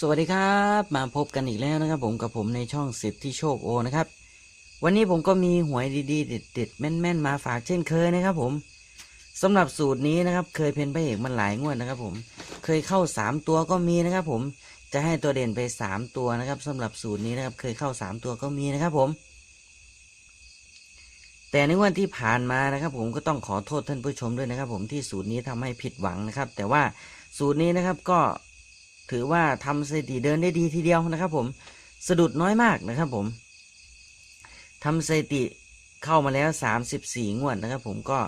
สวัสดีครับ มาพบกันอีกแล้วนะครับ ผมกับผมในช่องสิทธิโชคโอนะครับ วันนี้ผมก็มีหวยดีๆเด็ดๆแม่นๆมาฝากเช่นเคยนะครับ ผมสำหรับสูตรนี้นะครับ เคยเป็นพระเอกมันหลายงวดนะครับ ผมเคยเข้าสามตัวก็มีนะครับ ผมจะให้ตัวเด่นไปสามตัวนะครับสำหรับสูตรนี้นะครับ เคยเข้าสามตัวก็มีนะครับ ผม แต่ในวันที่ผ่านมานะครับ ผมก็ต้องขอโทษท่านผู้ชมด้วยนะครับ ผมที่สูตรนี้ทำให้ผิดหวังนะครับ แต่ว่าสูตรนี้นะครับก็ ถือว่าทำสถิติเดินได้ดีทีเดียวนะครับ ผมสะดุดน้อยมากนะครับ ผมทำสถิติเข้ามาแล้วสามสิบสี่งวดนะครับ ผมก็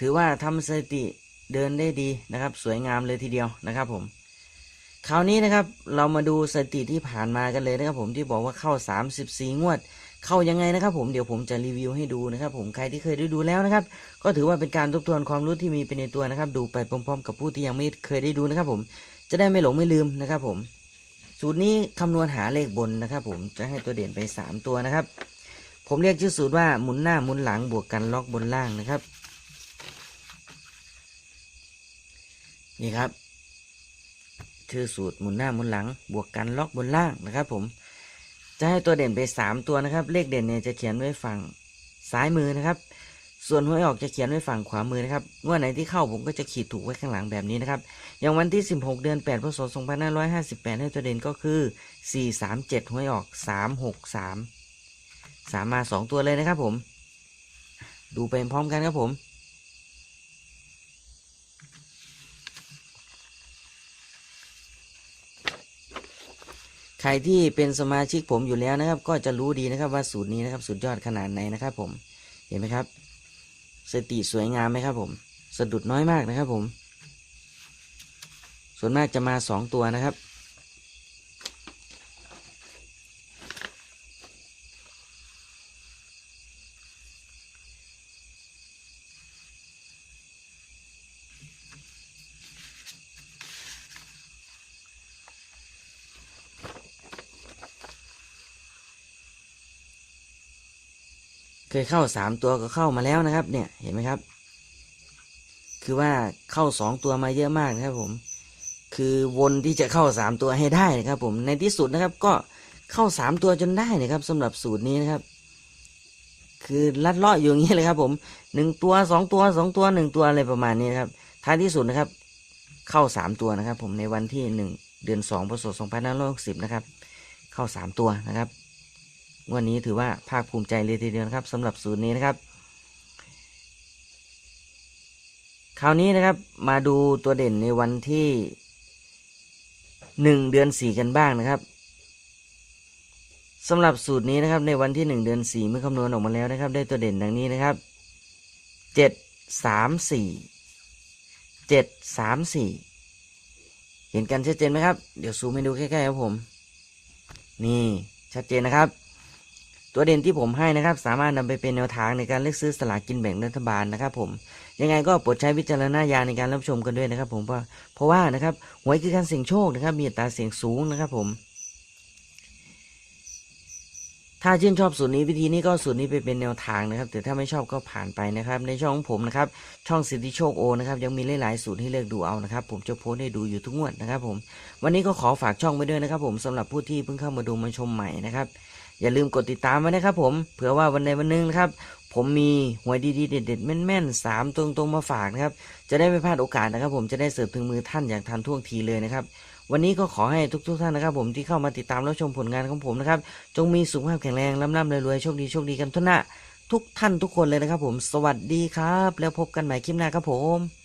ถือว่าทำสถิติเดินได้ดีนะครับ สวยงามเลยทีเดียวนะครับ ผมคราวนี้นะครับเรามาดูสถิติที่ผ่านมากันเลยนะครับ ผมที่บอกว่าเข้าสามสิบสี่งวด เข้ายังไงนะครับ ผมเดี๋ยวผมจะรีวิวให้ดูนะครับ ผมใครที่เคยได้ดูแล้วนะครับ ก็ถือว่าเป็นการทบทวนความรู้ที่มีเป็นในตัวนะครับ ดูไปพร้อมๆ กับผู้ที่ยังไม่เคยได้ดูนะครับ ผม จะได้ไม่หลงไม่ลืมนะครับผม สูตรนี้คำนวณหาเลขบนนะครับ ผมจะให้ตัวเด่นไป 3 ตัวนะครับ ผมเรียกชื่อสูตรว่าหมุนหน้าหมุนหลังบวกกันล็อกบนล่างนะครับ นี่ครับชื่อสูตรหมุนหน้าหมุนหลัง บวกกันล็อกบนล่างนะครับ ผม จะให้ตัวเด่นไป 3 ตัวนะครับ เลขเด่นเนี่ยจะเขียนไว้ฝั่งซ้ายมือนะครับ ส่วนหวยออกจะเขียนไว้ฝั่งขวามือนะครับงวดไหนที่เข้าผมก็จะขีดถูกไว้ข้างหลังแบบนี้นะครับ อย่างวันที่ 16 เดือน 8 พศ 2558 ให้ตัวเด่นก็คือ 437หวยออก 363 3 มา 2 ตัวเลยนะครับผม ดูไปพร้อมกันครับผมใครที่เป็นสมาชิกผมอยู่แล้วนะครับ ก็จะรู้ดีนะครับว่าสูตรนี้นะครับ สุดยอดขนาดไหนนะครับผมเห็นไหมครับ สติสวยงามไหมครับผมสะดุดน้อยมากนะครับผม ส่วนมากจะมาสองตัวนะครับ เคยเข้าสามตัวก็เข้ามาแล้วนะครับ เนี่ยเห็นไหมครับ คือว่าเข้าสองตัวมาเยอะมากนะครับ ผม คือวนที่จะเข้าสามตัวให้ได้นะครับ ผมในที่สุดนะครับ ก็เข้าสามตัวจนได้นะครับสำหรับสูตรนี้นะครับ คือลัดเลาะอยู่อย่างนี้เลยครับ ผมหนึ่งตัวสองตัวสองตัวหนึ่งตัวอะไรประมาณนี้นครับท้ายที่สุดนะครับ เข้าสามตัวนะครับ ผมในวันที่หนึ่งเดือนสองพศสองพันห้าร้อยหกสิบนะครับ เข้าสามตัวนะครับ วันนี้ถือว่าภาคภูมิใจเลยทีเดียวครับสำหรับสูตรนี้นะครับ คราวนี้นะครับมาดูตัวเด่นในวันที่หนึ่งเดือนสี่กันบ้างนะครับสำหรับสูตรนี้นะครับในวันที่หนึ่งเดือนสี่เมื่อคำนวณออกมาแล้วนะครับ ได้ตัวเด่นดังนี้นะครับเจ็ดสามสี่เจ็ดสามสี่เห็นกันชัดเจนไหมครับ เดี๋ยวซูมให้ดูใกล้ๆครับผม นี่ชัดเจนนะครับ ตัวเด่นที่ผมให้นะครับ สามารถนำไปเป็นแนวทางในการเลือกซื้อสลากกินแบ่งรัฐบาลนะครับ ผมยังไงก็โปรดใช้วิจารณญาณในการรับชมกันด้วยนะครับ ผมเพราะเพราะว่านะครับหวยคือการเสี่ยงโชคนะครับ มีอัตราเสี่ยงสูงนะครับ ผม ถ้าชื่นชอบสูตรนี้วิธีนี้ก็สูตรนี้ไปเป็นแนวทางนะครับ แต่ถ้าไม่ชอบก็ผ่านไปนะครับ ในช่องของผมนะครับ ช่องสิทธิโชคโอนะครับ ยังมีหลายๆสูตรให้เลือกดูเอานะครับ ผมจะโพสให้ดูอยู่ทุกงวดนะครับ ผม วันนี้ก็ขอฝากช่องไว้ด้วยนะครับ ผมสำหรับผู้ที่เพิ่งเข้ามาดูมาชมใหม่นะครับ อย่าลืมกดติดตามไว้นะครับผมเผื่อว่าวันใดวันหนึ่งนะครับ ผมมีหวยดีๆเด็ดๆแม่นๆสามตรงๆมาฝากนะครับ จะได้ไม่พลาดโอกาสนะครับ ผมจะได้เสิร์ฟถึงมือท่านอย่างทันท่วงทีเลยนะครับวันนี้ก็ขอให้ทุกๆท่านนะครับ ผมที่เข้ามาติดตามรับชมผลงานของผมนะครับ จงมีสุขภาพแข็งแรงร่ำๆรวยๆโชคดีโชคดีกันทุกหน้าทุกท่านทุกคนเลยนะครับ ผมสวัสดีครับ แล้วพบกันใหม่คลิปหน้าครับผม